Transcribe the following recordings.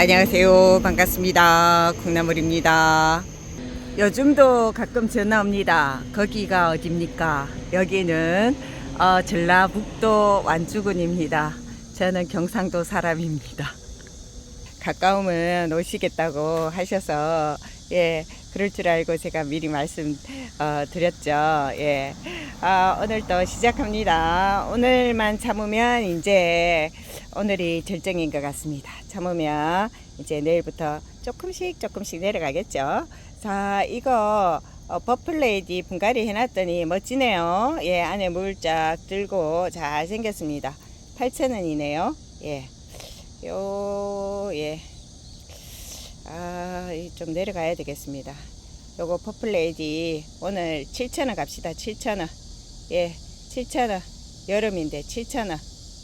안녕하세요. 반갑습니다. 콩나물입니다. 요즘도 가끔 전화 옵니다. 거기가 어딥니까? 여기는 어, 전라북도 완주군입니다. 저는 경상도 사람입니다. 가까우면 오시겠다고 하셔서 예 그럴 줄 알고 제가 미리 말씀 어, 드렸죠. 예 아, 오늘도 시작합니다. 오늘만 참으면 이제 오늘이 절정인 것 같습니다. 참으면 이제 내일부터 조금씩 조금씩 내려가겠죠. 자 이거 어, 버플레이디 분갈이 해놨더니 멋지네요. 예 안에 물 쫙 들고 잘 생겼습니다. 8,000원이네요. 예. 요, 예. 아, 이좀 내려가야 되겠습니다. 요거 퍼플레이디 오늘 7,000원 갑시다. 7,000원. 예, 7,000원. 여름인데 7,000원.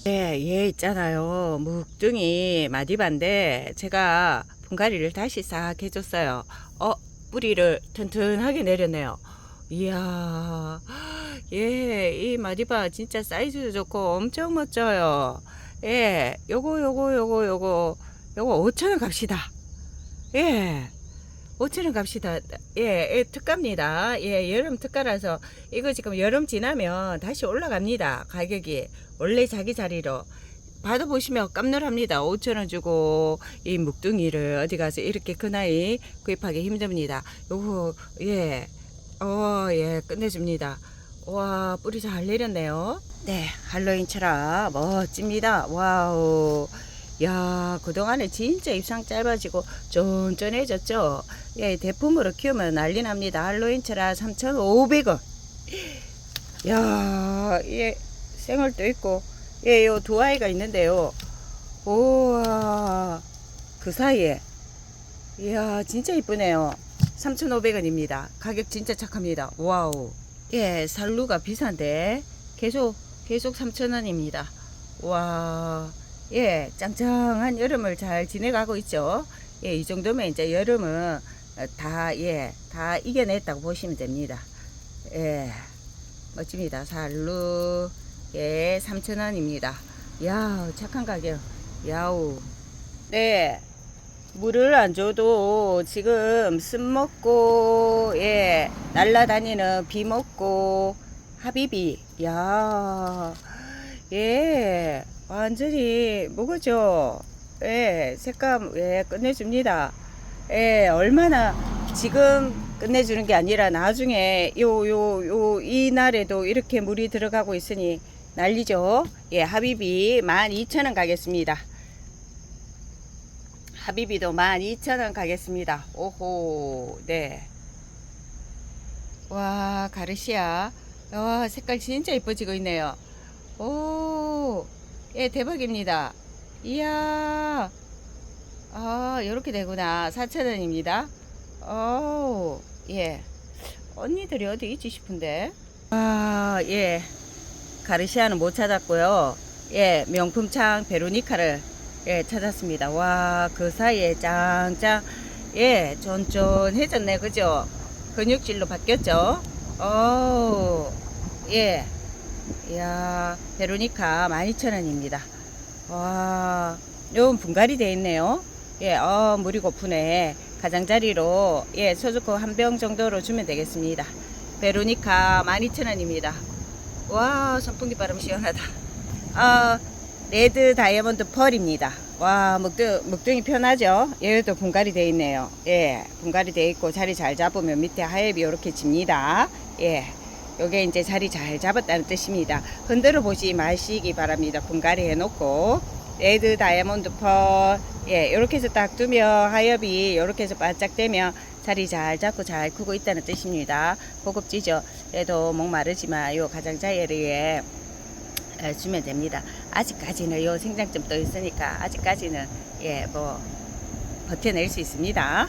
예, 얘 있잖아요. 묵둥이 마디반데 제가 분갈이를 다시 싹 해줬어요. 어, 뿌리를 튼튼하게 내렸네요. 이야, 예, 이 마디바 진짜 사이즈도 좋고 엄청 멋져요. 예, 요거, 요거, 요거, 요거, 요거 5천원 갑시다. 예, 5천원 갑시다. 예, 예, 특가입니다. 예, 여름 특가라서 이거 지금 여름 지나면 다시 올라갑니다. 가격이. 원래 자기 자리로. 받아보시면 깜놀합니다. 5천원 주고 이 묵둥이를 어디 가서 이렇게 큰 아이 구입하기 힘듭니다. 요거, 예, 어, 예, 끝내줍니다. 와, 뿌리 잘 내렸네요. 네, 할로윈 철학 멋집니다. 와우. 야, 그동안에 진짜 입상 짧아지고 쫀쫀해졌죠? 예, 대품으로 키우면 난리 납니다. 할로윈 철학 3,500원. 야, 예, 생얼도 있고, 예, 요 두 아이가 있는데요. 우와, 그 사이에. 이야, 진짜 이쁘네요. 3,500원입니다. 가격 진짜 착합니다. 와우. 예, 살루가 비싼데 계속 계속 3,000원입니다. 와. 예, 짱짱한 여름을 잘 지내가고 있죠. 예, 이 정도면 이제 여름은 다 예, 다 이겨냈다고 보시면 됩니다. 예. 멋집니다. 살루 예, 3,000원입니다. 야, 착한 가격. 야우. 네. 물을 안 줘도 지금 습 먹고 예 날라다니는 비 먹고 하비비 야 예 완전히 먹어죠 예 색감 예 끝내줍니다 예 얼마나 지금 끝내주는 게 아니라 나중에 요 요 요 이 날에도 이렇게 물이 들어가고 있으니 난리죠 예 하비비 12,000원 가겠습니다 하비비도 12,000원 가겠습니다. 오호, 네. 와, 가르시아. 와, 색깔 진짜 이뻐지고 있네요. 오, 예, 대박입니다. 이야, 아, 요렇게 되구나. 4,000원입니다. 오, 예. 언니들이 어디 있지 싶은데. 아, 예. 가르시아는 못 찾았고요. 예, 명품창 베로니카를 예, 찾았습니다. 와, 그 사이에 짱짱, 예, 쫀쫀해졌네. 그죠? 근육질로 바뀌었죠? 오, 예. 이야, 베로니카 12,000원입니다. 와, 요건 분갈이 돼 있네요. 예, 어, 물이 고프네. 가장자리로, 예, 소주코 한 병 정도로 주면 되겠습니다. 베로니카 12,000원입니다. 와, 선풍기 바람 시원하다. 아, 레드 다이아몬드 펄입니다. 와, 먹둥, 먹둥이 편하죠? 얘도 분갈이 되어 있네요. 예, 분갈이 되어 있고 자리 잘 잡으면 밑에 하엽이 이렇게 집니다. 예, 요게 이제 자리 잘 잡았다는 뜻입니다. 흔들어 보시 마시기 바랍니다. 분갈이 해놓고. 레드 다이아몬드 펄. 예, 요렇게 해서 딱 두면 하엽이 요렇게 해서 바짝되면 자리 잘 잡고 잘 크고 있다는 뜻입니다. 고급지죠? 얘도 목 마르지만 요 가장자리에 에, 주면 됩니다. 아직까지는 요 생장점 또 있으니까 아직까지는 예 뭐 버텨낼 수 있습니다.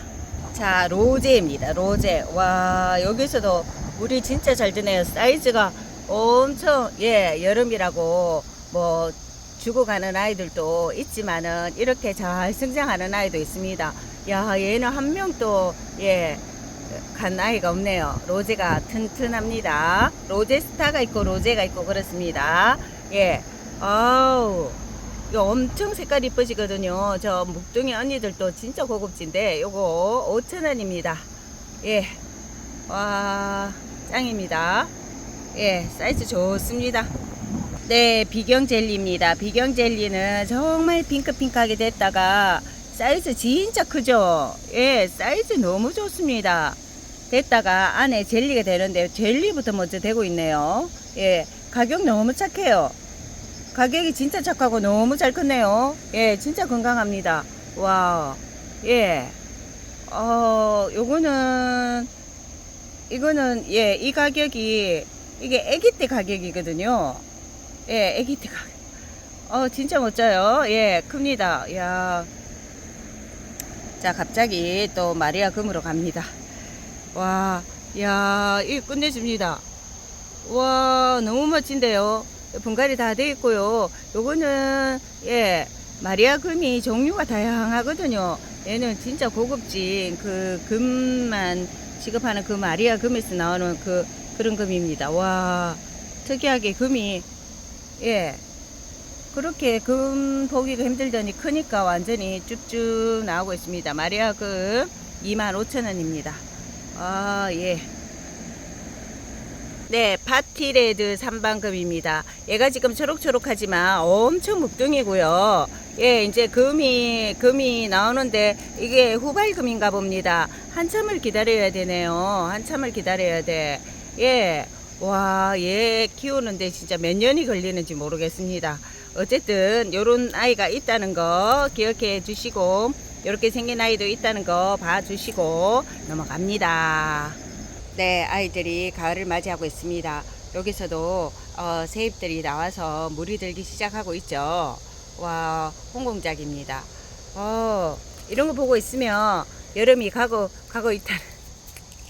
자 로제입니다. 로제 와 여기서도 물이 진짜 잘 드네요. 사이즈가 엄청 예 여름이라고 뭐 주고 가는 아이들도 있지만은 이렇게 잘 성장하는 아이도 있습니다. 야 얘는 한 명도 예. 간 아이가 없네요. 로제가 튼튼합니다. 로제 스타가 있고 로제가 있고 그렇습니다. 예. 아우. 이거 엄청 색깔 이뻐지거든요. 저 묵둥이 언니들도 진짜 고급진데 요거 5,000원입니다. 예. 와, 짱입니다. 예, 사이즈 좋습니다. 네, 비경 젤리입니다. 비경 젤리는 정말 핑크핑크하게 됐다가 사이즈 진짜 크죠? 예, 사이즈 너무 좋습니다. 됐다가 안에 젤리가 되는데 젤리부터 먼저 되고 있네요. 예, 가격 너무 착해요. 가격이 진짜 착하고 너무 잘 컸네요. 예, 진짜 건강합니다. 와, 예. 어, 요거는, 이거는, 예, 이 가격이, 이게 애기 때 가격이거든요. 예, 애기 때 가격. 어, 진짜 멋져요. 예, 큽니다. 야 자, 갑자기 또 마리아 금으로 갑니다. 와, 야, 이 끝내줍니다. 와, 너무 멋진데요. 분갈이 다 돼 있고요. 요거는, 예, 마리아 금이 종류가 다양하거든요. 얘는 진짜 고급진 그 금만 취급하는 그 마리아 금에서 나오는 그 그런 금입니다. 와, 특이하게 금이, 예, 그렇게 금 보기가 힘들더니 크니까 완전히 쭉쭉 나오고 있습니다. 마리아 금 25,000원입니다. 아, 예. 네, 파티레드 3반금입니다. 얘가 지금 초록초록하지만 엄청 묵둥이고요. 예, 이제 금이, 금이 나오는데 이게 후발금인가 봅니다. 한참을 기다려야 되네요. 한참을 기다려야 돼. 예. 와, 얘 키우는데 진짜 몇 년이 걸리는지 모르겠습니다. 어쨌든 요런 아이가 있다는 거 기억해 주시고 이렇게 생긴 아이도 있다는 거 봐주시고 넘어갑니다. 네, 아이들이 가을을 맞이하고 있습니다. 여기서도 어, 새잎들이 나와서 물이 들기 시작하고 있죠. 와, 홍공작입니다. 어, 이런 거 보고 있으면 여름이 가고 가고 있다는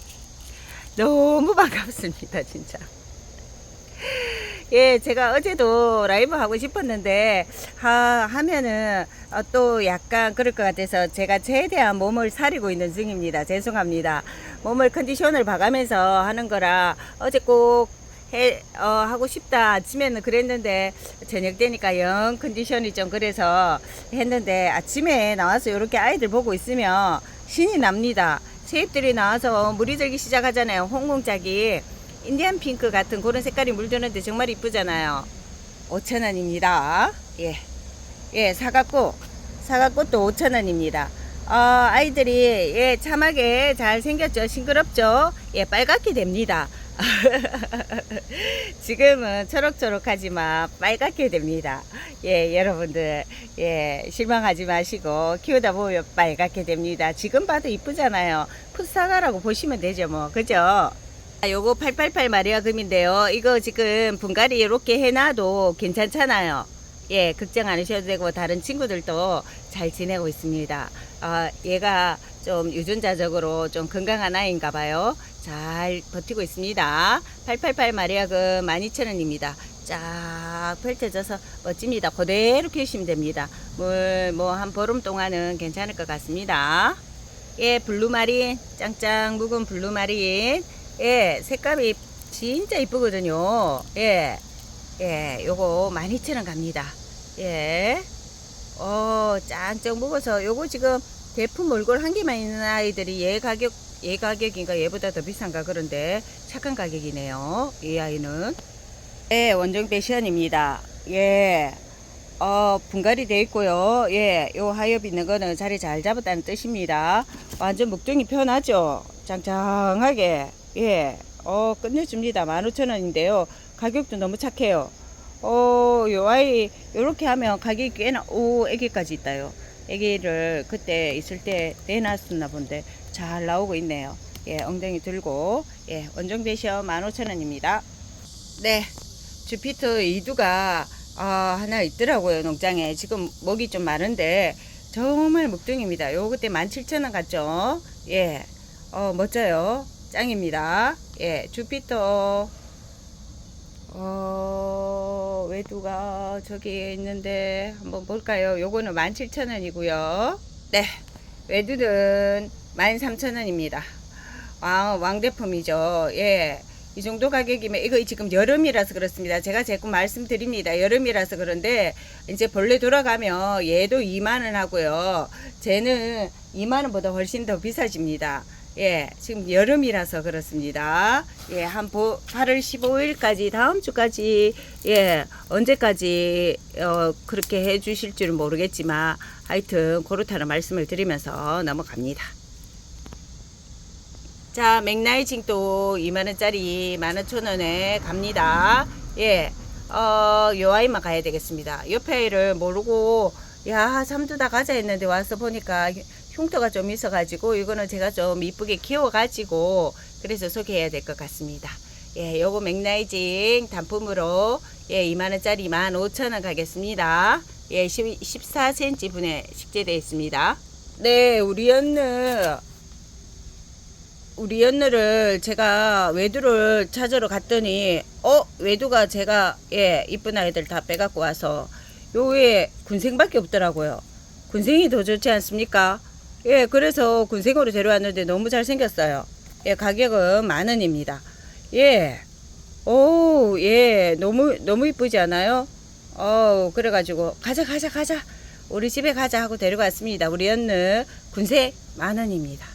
너무 반갑습니다, 진짜. 예, 제가 어제도 라이브 하고 싶었는데, 하, 하면은, 어, 또 약간 그럴 것 같아서 제가 최대한 몸을 사리고 있는 중입니다. 죄송합니다. 몸을 컨디션을 봐가면서 하는 거라 어제 꼭 해, 어, 하고 싶다. 아침에는 그랬는데, 저녁 되니까 영 컨디션이 좀 그래서 했는데, 아침에 나와서 이렇게 아이들 보고 있으면 신이 납니다. 새잎들이 나와서 물이 들기 시작하잖아요. 홍공작이. 인디안 핑크 같은 그런 색깔이 물드는데 정말 이쁘잖아요. 5,000원입니다. 예. 예, 사과꽃. 사과꽃도 5,000원입니다. 어, 아이들이, 예, 참하게 잘 생겼죠? 싱그럽죠? 예, 빨갛게 됩니다. 지금은 초록초록하지만 빨갛게 됩니다. 예, 여러분들, 예, 실망하지 마시고 키우다 보면 빨갛게 됩니다. 지금 봐도 이쁘잖아요. 풋사과라고 보시면 되죠, 뭐. 그죠? 아, 요거 888 마리아 금인데요. 이거 지금 분갈이 이렇게 해놔도 괜찮잖아요. 예, 걱정 안 하셔도 되고 다른 친구들도 잘 지내고 있습니다. 아, 얘가 좀 유전자적으로 좀 건강한 아이인가 봐요. 잘 버티고 있습니다. 888 마리아금 12,000원입니다. 쫙 펼쳐져서 멋집니다. 그대로 키우시면 됩니다. 물 뭐 한 보름 동안은 괜찮을 것 같습니다. 예, 블루마린 짱짱 묵은 블루마린 예, 색감이 진짜 이쁘거든요. 예, 예, 요거 12,000원 갑니다. 예, 어, 짱짱 묵어서 요거 지금 대품 얼굴 한 개만 있는 아이들이 얘 가격, 얘 가격인가 얘보다 더 비싼가 그런데 착한 가격이네요. 이 아이는. 예, 원정 패션입니다. 예. 어, 분갈이 돼 있고요. 예, 요 하엽 있는 거는 자리 잘 잡았다는 뜻입니다. 완전 목둥이 편하죠? 짱짱하게. 예, 어, 끝내줍니다. 15,000원인데요. 가격도 너무 착해요. 어, 요 아이, 요렇게 하면 가격이 꽤나, 오, 애기까지 있다요. 애기를 그때 있을 때 내놨었나 본데 잘 나오고 있네요. 예, 엉덩이 들고, 예, 원정 배션 15,000원입니다. 네, 주피터 이두가, 아, 하나 있더라고요, 농장에. 지금 먹이 좀 많은데, 정말 목둥입니다. 요 그때 17,000원 같죠? 예, 어, 멋져요. 짱입니다. 예, 주피터. 어, 외두가 저기 있는데 한번 볼까요? 요거는 17,000원이고요. 네, 외두는 13,000원입니다. 왕, 왕대품이죠. 예, 이 정도 가격이면 이거 지금 여름이라서 그렇습니다. 제가 자꾸 말씀드립니다. 여름이라서 그런데 이제 본래 돌아가면 얘도 2만 원 하고요. 쟤는 2만 원보다 훨씬 더 비싸집니다. 예, 지금 여름이라서 그렇습니다. 예, 한 보, 8월 15일까지 다음 주까지 예, 언제까지 어, 그렇게 해 주실 줄은 모르겠지만 하여튼 그렇다는 말씀을 드리면서 넘어갑니다. 자, 맥라이징도 2만 원짜리 15,000원에 갑니다. 예, 어, 요 아이만 가야 되겠습니다. 옆에 아이를 모르고, 야, 삼두다 가자 했는데 와서 보니까 흉터가 좀 있어가지고, 이거는 제가 좀 이쁘게 키워가지고, 그래서 소개해야 될 것 같습니다. 예, 요거 맥라이징 단품으로, 예, 2만원짜리 15,000원 가겠습니다. 예, 14cm 분에 식재되어 있습니다. 네, 우리 언느, 우리 연느를 제가 외두를 찾으러 갔더니 어 외두가 제가 예 이쁜 아이들 다 빼갖고 와서 요 위에 군생밖에 없더라고요 군생이 더 좋지 않습니까 예 그래서 군생으로 데려왔는데 너무 잘생겼어요. 예 가격은 만 원입니다. 예 오 예. 너무 너무 이쁘지 않아요? 어 그래가지고 가자 가자 가자. 우리 집에 가자 하고 데려갔습니다. 우리 연느 군생 만 원입니다.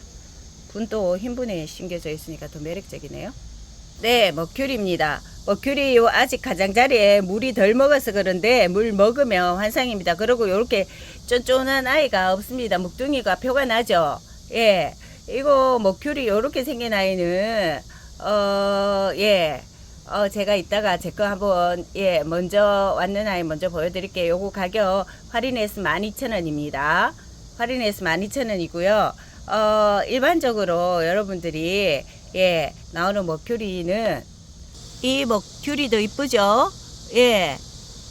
분도 흰 분에 심겨져 있으니까 더 매력적이네요. 네, 머큐리입니다. 머큐리 요 아직 가장자리에 물이 덜 먹어서 그런데 물 먹으면 환상입니다. 그리고 요렇게 쫀쫀한 아이가 없습니다. 묵둥이가 표가 나죠. 예. 이거 머큐리 요렇게 생긴 아이는 어, 예. 어, 제가 이따가 제 거 한번, 예, 먼저 왔는 아이 먼저 보여드릴게요. 요거 가격 할인해서 12,000원입니다. 할인해서 12,000원이고요. 어, 일반적으로 여러분들이 예, 나오는 머큐리는 이 머큐리도 이쁘죠? 예.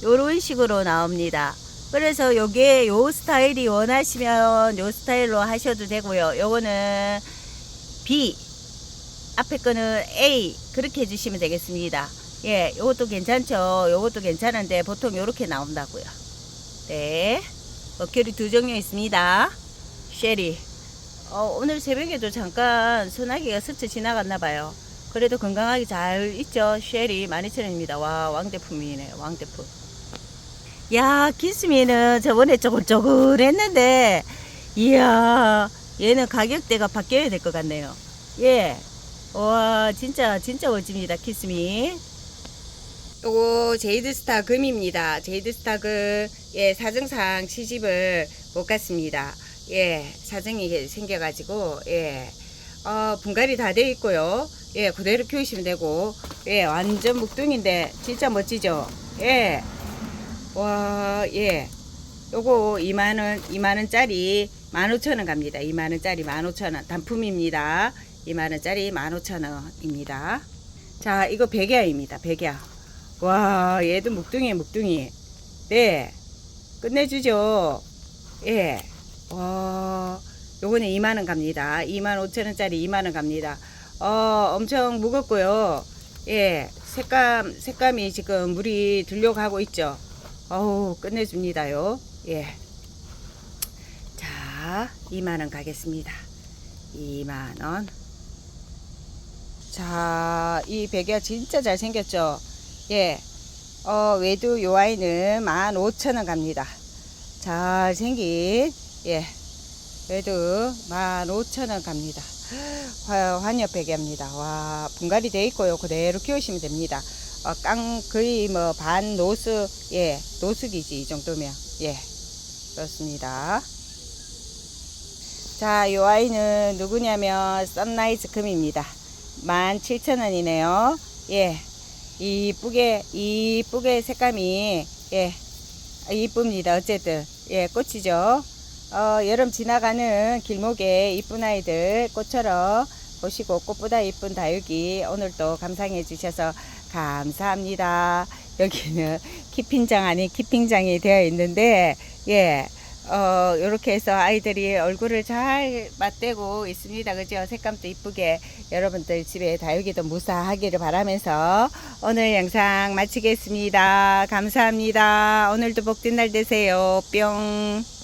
요런 식으로 나옵니다. 그래서 요게 요 스타일이 원하시면 요 스타일로 하셔도 되고요. 요거는 B 앞에 거는 A 그렇게 해주시면 되겠습니다. 예, 요것도 괜찮죠. 요것도 괜찮은데 보통 요렇게 나온다고요. 네. 머큐리 두 종류 있습니다. 쉐리. 어, 오늘 새벽에도 잠깐 소나기가 스쳐 지나갔나 봐요. 그래도 건강하게 잘 있죠. 쉘이 12,000원입니다. 와, 왕대품이네. 왕대품. 야, 키스미는 저번에 쪼글쪼글 했는데, 이야, 얘는 가격대가 바뀌어야 될 것 같네요. 예. 와, 진짜, 진짜 멋집니다. 키스미. 요거 제이드스타 금입니다. 제이드스타 금, 예, 사정상 시집을 못 갔습니다. 예, 사정이 생겨가지고, 예, 어, 분갈이 다 돼 있고요. 예, 그대로 키우시면 되고, 예, 완전 묵둥인데, 진짜 멋지죠? 예, 와, 예, 요거 2만원, 2만원짜리 15,000원 갑니다. 2만원짜리 15,000원. 단품입니다. 2만원짜리 15,000원입니다. 자, 이거 백야입니다. 백야. 와, 얘도 묵둥이, 묵둥이. 네, 끝내주죠. 예. 와, 요거는 2만원 갑니다. 2만 5천원짜리 2만원 갑니다. 어, 엄청 무겁고요. 예, 색감, 색감이 지금 물이 들려가고 있죠. 어우, 끝내줍니다요. 예. 자, 2만원 가겠습니다. 2만원. 자, 이 베개가 진짜 잘생겼죠. 예. 어, 외두 요 아이는 15,000원 갑니다. 잘생긴 예. 그래도 15,000원 갑니다. 환엽 베개입니다. 와, 분갈이 돼 있고요. 그대로 키우시면 됩니다. 어, 깡, 거의 뭐 반 노스, 예, 노숙이지, 이 정도면. 예, 그렇습니다. 자, 요 아이는 누구냐면, 썬라이즈 금입니다. 17,000원이네요. 예, 이쁘게, 이쁘게 색감이, 예, 이쁩니다. 어쨌든, 예, 꽃이죠. 어, 여름 지나가는 길목에 이쁜 아이들 꽃처럼 보시고 꽃보다 이쁜 다육이 오늘도 감상해 주셔서 감사합니다. 여기는 키핑장 아닌 키핑장이 되어 있는데 예. 어, 요렇게 해서 아이들이 얼굴을 잘 맞대고 있습니다. 그죠? 색감도 이쁘게 여러분들 집에 다육이도 무사하기를 바라면서 오늘 영상 마치겠습니다. 감사합니다. 오늘도 복된 날 되세요. 뿅.